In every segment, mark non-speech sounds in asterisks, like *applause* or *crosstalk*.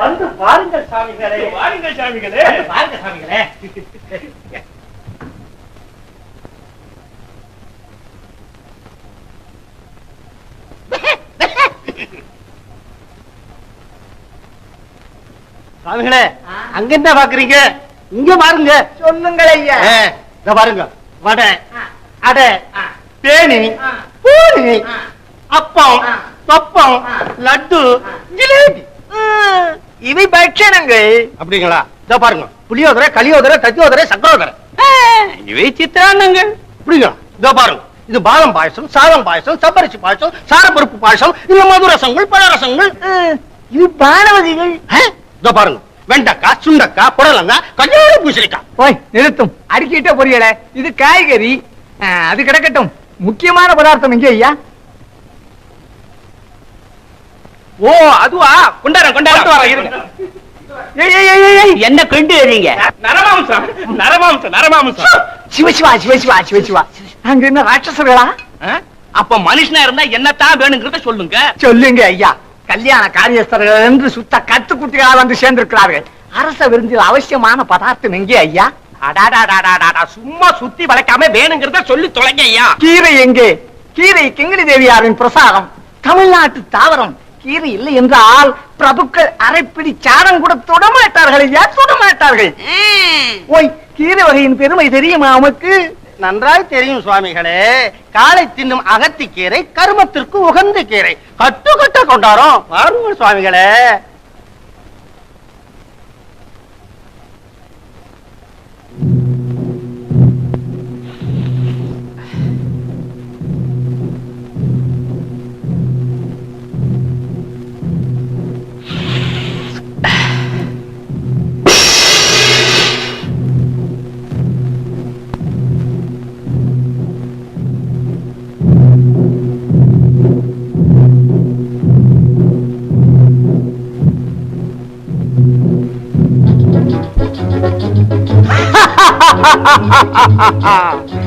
வந்து பாருங்கள் சாமிகளே வாருங்கள் சாமிகளே பாருங்க சாமிகளே சாமிகளே அங்க என்ன பாக்குறீங்க இங்க பாருங்க சொல்லுங்கள் ஐயா ஏ, இத பாருங்க வடை. அடை. தேனி. பூனி. அப்பம். பப்பம். லட்டு. ஜிலேபி இவை பட்சணங்கள். அப்படிங்களா? இத பாருங்க. புளியோதரை களியோதரை தத்தியோதரை சக்கரோதரை. இவை சித்திரான்னங்கள். அப்படிங்களா? இத பாருங்க. இது பாதம் பாயசம் சாதம் பாயசம் சப்பரிசி பாயசம் சாரப்பருப்பு பாயசம் இல்ல மதுரசங்கள் பழரசங்கள் இது பானவதிகள் இத பாருங்க. வெண்டைக்காய் சுண்டக்காய் புடலங்காய் கல்யாண பூசணிக்காய். போய் நிறுத்தும். அடிக்கிட்ட பொரியல. இது காய்கறி. அது கிடக்கட்டும். முக்கியமான பதார்த்தம் எங்க ஐயா? ஓ அதுவா? கொண்டாரம் கொண்டாரம் வரேன், இருங்க. ஏய், ஏய், ஏய், ஏய், என்ன கொண்டு வரீங்க நரமாம்சம் நரமாம்சம் நரமாம்சம். சிவசிவா சிவசிவா சிவசிவா அங்க என்ன ராட்சசர்களா? அப்ப மனுஷனா இருந்தா என்னத்தான் வேணுங்கிறத சொல்லுங்க. சொல்லுங்க ஐயா. கல்யாண காரியஸ்தர்கள் என்று சுத்த கத்துக்குட்டிகளாக வந்து சேர்ந்திருக்கிறார்கள். அரச விருந்தில் அவசியமான பதார்த்தம் எங்கே ஐயா? சும்மா சுத்தி வளைக்காம வேணுங்கிறத சொல்லி தொலைங்க ஐயா. கீரை எங்கே? கீரை கிங்கிணி தேவியாரின் பிரசாதம். தமிழ்நாட்டு தாவரம். கீரை இல்லை என்றால் பிரபுக்கள் அரைப்பிடி சாரம் கூட தொட மாட்டார்கள் ஐயா தொட மாட்டார்கள் ஓய் கீரை வகையின் பெருமை தெரியுமா உமக்கு? நன்றாய் தெரியும் சுவாமிகளே. காலை தின்னும் அகத்தி கீரை கருமத்திற்கு உகந்த கீரை. கட்டு கட்ட கொண்டாரோம். பாருங்கள் சுவாமிகளே. 哈哈哈哈哈哈。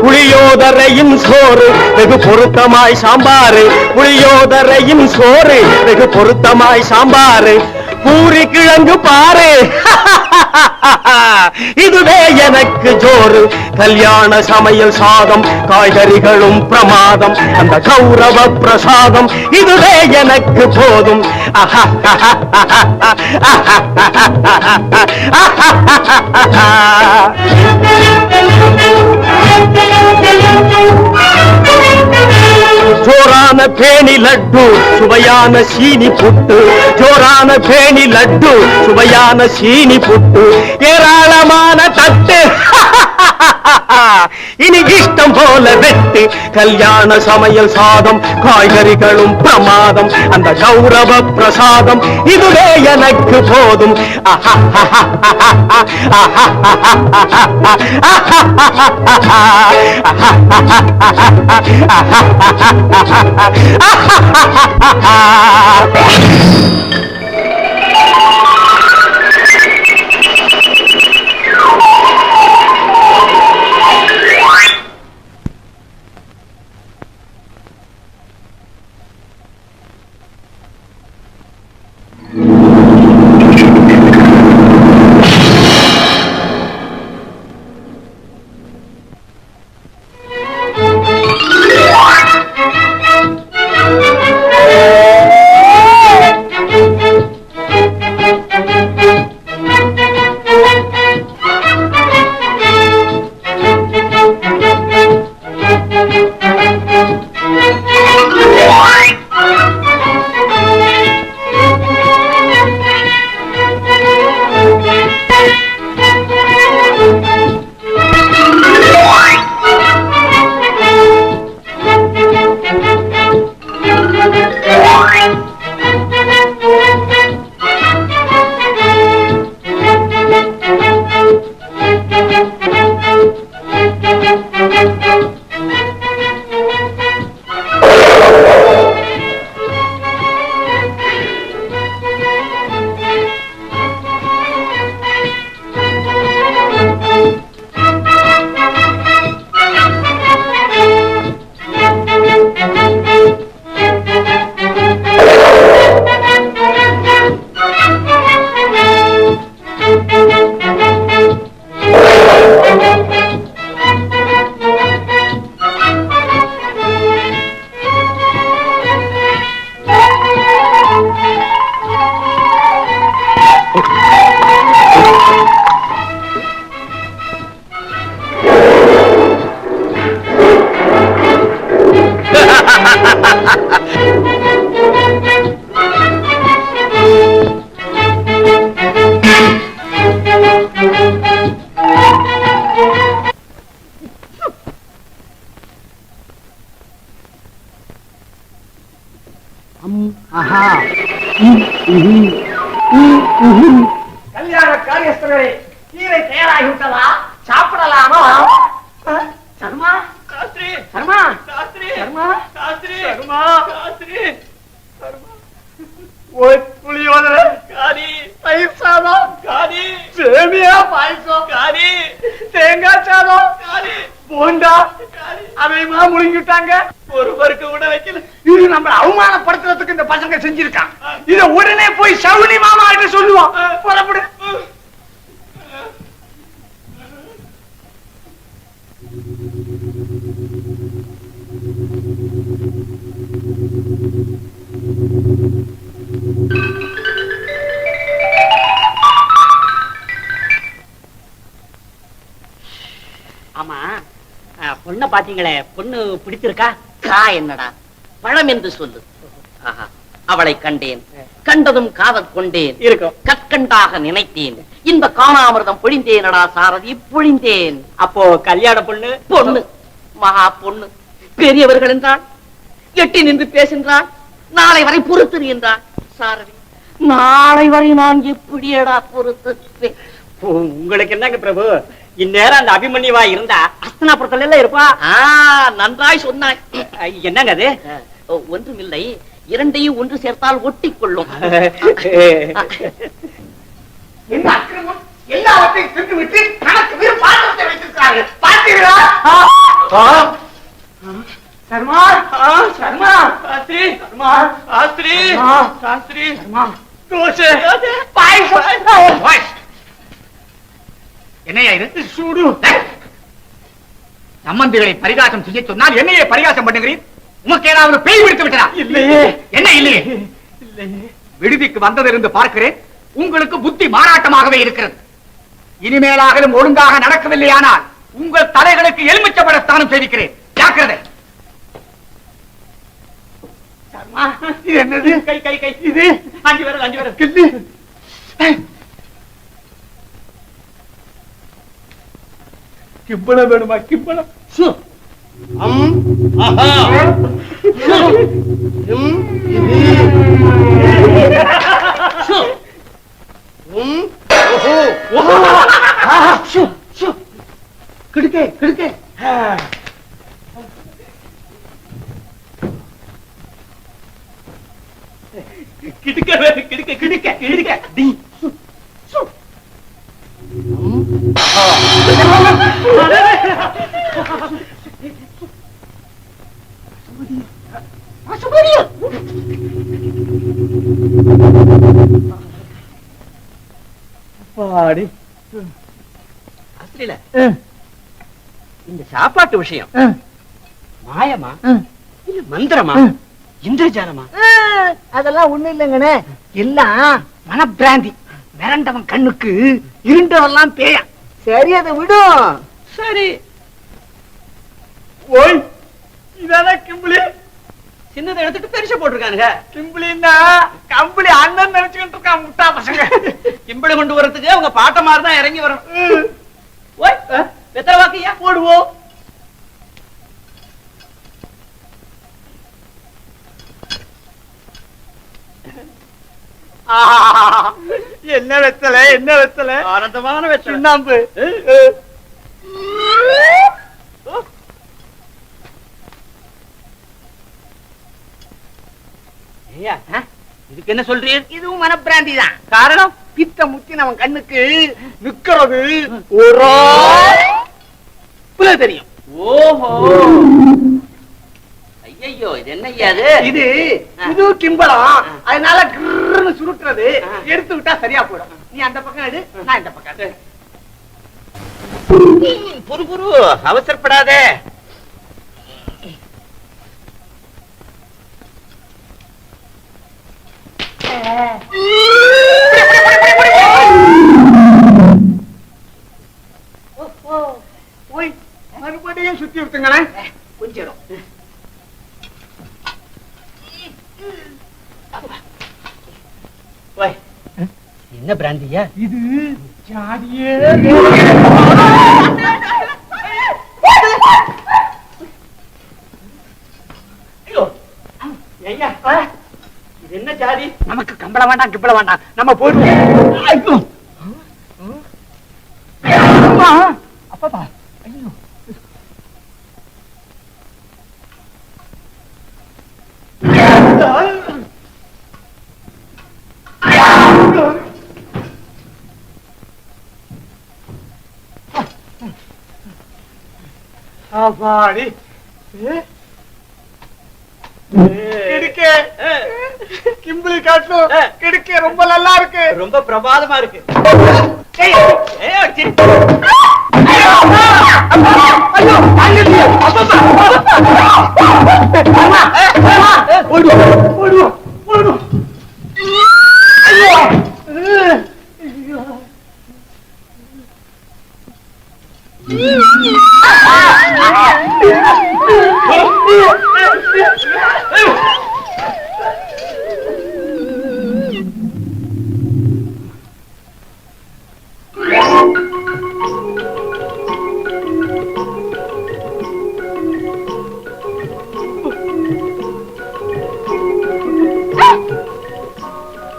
புளியோதரையும் சோறு வெகு பொருத்தமாய் சாம்பாரு புளியோதரையும் சோறு வெகு பொருத்தமாய் சாம்பாரு பூரி கிழங்கு பாரு. *laughs* இதுவே எனக்கு ஜோறு. கல்யாண சமையல் சாதம் காய்கறிகளும் பிரமாதம். அந்த கௌரவ பிரசாதம் இதுவே எனக்கு போதும். *laughs* ஜோரான பேணி லட்டு சுவையான சீனி புட்டு. ஜோரான பேணி லட்டு சுவையான சீனி புட்டு. ஏராளமான தட்டு. *laughs* *laughs* இனி இஷ்டம் போல வெட்டு கல்யாண சமையல் சாதம் காய்கறிகளும் பிரமாதம் அந்த கௌரவ பிரசாதம் இதுவே எனக்கு போதும். ஆஹா *laughs* சர்மா! சர்மா! சர்மா! சாஸ்திரி! ஓய் புளியோதரை காரி தயிர் சாதம் காரி சேமியா! பாயசம்! காரி தேங்காய் சாதம் காரி போண்டா! காரி அதையுமா முழுங்கிட்டாங்க. ஒரு பருக்கு கூட வைக்கல. இது நம்ம அவமானப்படுத்துறதுக்கு இந்த பசங்க செஞ்சிருக்கான் இத உடனே போய் சவுனி மாமா கிட்ட சொல்லுவான். புறப்படு. பொண்ண பாத்தீங்களே பொண்ணு பிடிச்சிருக்கா கா என்னடா? பழம் என்று சொல்லு. ஆஹா, அவளை கண்டேன். கண்டதும் காதல் கொண்டேன். இருக்கும். கற்கண்டாக நினைத்தேன். இந்த காணாமிர்தம் பொழிந்தேனடா சாரதி பொழிந்தேன். அப்போ கல்யாண பொண்ணு? பொண்ணு. மகா பொண்ணு. பெரியவர்கள் என்றால்? எட்டி நின்று பேசுகின்றான் நாளை வரை பொறுத்து என்றான் சாரதி நாளை வரை நான் எப்படியடா பொறுத்து உங்களுக்கு என்னங்க பிரபு? இந்நேரம் அந்த அபிமன்யுவா இருந்தா அஸ்தனாபுரத்துல எல்லாம் இருப்பா. ஆ நன்றாய் சொன்னாய். என்னங்க அது? ஓ, ஒன்றுமில்லை. இரண்டையும் ஒன்று சேர்த்தால் ஒட்டிக் கொள்ளும் என்ன அக்கிரமம் எல்லாவற்றையும் தின்று விட்டு கணக்கு வெறும் பாத்திரத்தை வைத்திருக்கிறார்கள். பார்த்தீர்களா? சர்மா சர்மா சாஸ்திரி சர்மா சாஸ்திரி ஆ. சாஸ்திரி சர்மா தோசை. பாயசம். என்னையா இது? சூடு. சம்பந்திகளை பரிகாசம் செய்ய சொன்னால் என்னையே பரிகாசம் பண்ணுகிறீர்? உமக்கு ஏதாவது பேய் பிடித்து விட்டதா? இல்லையே. என்ன இல்லையே? விடுதிக்கு வந்ததிலிருந்து பார்க்கிறேன். உங்களுக்கு புத்தி மாறாட்டமாகவே இருக்கிறது. இனிமேலாகலும் ஒழுங்காக நடக்கவில்லையானால் உங்கள் தலைகளுக்கு எலுமிச்சப்படத்தானம் செய்திக்கிறேன் ஜாக்கிரதை. என்னது? கை கை கை. இது? அஞ்சு விரல் அஞ்சு விரல். கிள்ளு கிம்பளம் வேணுமா கிம்பளம் அம் பாடி. சாஸ்திரியில இந்த சாப்பாட்டு விஷயம் மாயமா இல்ல மந்திரமா? இந்திரஜாலமா? அதெல்லாம் ஒண்ணு இல்லைங்கண்ணே. எல்லாம் மனப்பிராந்தி. மிரண்டவன் கண்ணுக்கு இருண்டவெல்லாம் பேயா. சரி அதை விடும் சரி. ஓய் இதான கிம்பிளி சின்னதை எடுத்துட்டு பெருச போட்டிருக்கானுங்க. கிம்பிளின்னா கம்பளி அண்ணன் நினைச்சுக்கிட்டு இருக்கான் முட்டா பசங்க. கிம்பிளி கொண்டு வரதுக்கு அவங்க பாட்ட மாதிரி தான் இறங்கி வரணும். ஓய் வெத்தலை வாக்கையா? போடுவோம் என்ன வெத்தல என்ன வெத்தல? ஆனந்தமான வெத்தலை. சுண்ணாம்பு. ஐயா இதுக்கு என்ன சொல்றீர்? இதுவும் மனப்பிராந்தி தான். காரணம்? பித்த முத்தி நம்ம கண்ணுக்கு நிக்கிறது ஒரு தெரியும். ஓஹோ! ஐயோ இது என்ன இது கிம்பளம். அதனால கிருன்னு சுருட்டுறது. எடுத்து விட்டா சரியா போயிடும். நீ அந்த பக்கம் எடு நான் இந்த பக்கம். புரு புரு அவசரப்படாதே. மறுபடியும் சுத்தி விட்டுங்களேன் கொஞ்சம் என்ன பிராந்தியா? இது ஜாதியே. ஐயோ ஐயா. என்ன ஜாதி நமக்கு கம்பள வேண்டாம் கிப்பள வேண்டாம் நம்ம போயிடுவோம் ஐயோ அப்பப்பா ஐயோ அப்பாடி ஏ கிம்பிளி காட்டும் கிடைக்க ரொம்ப நல்லா இருக்கு ரொம்ப பிரபாதமா இருக்கு Yeah.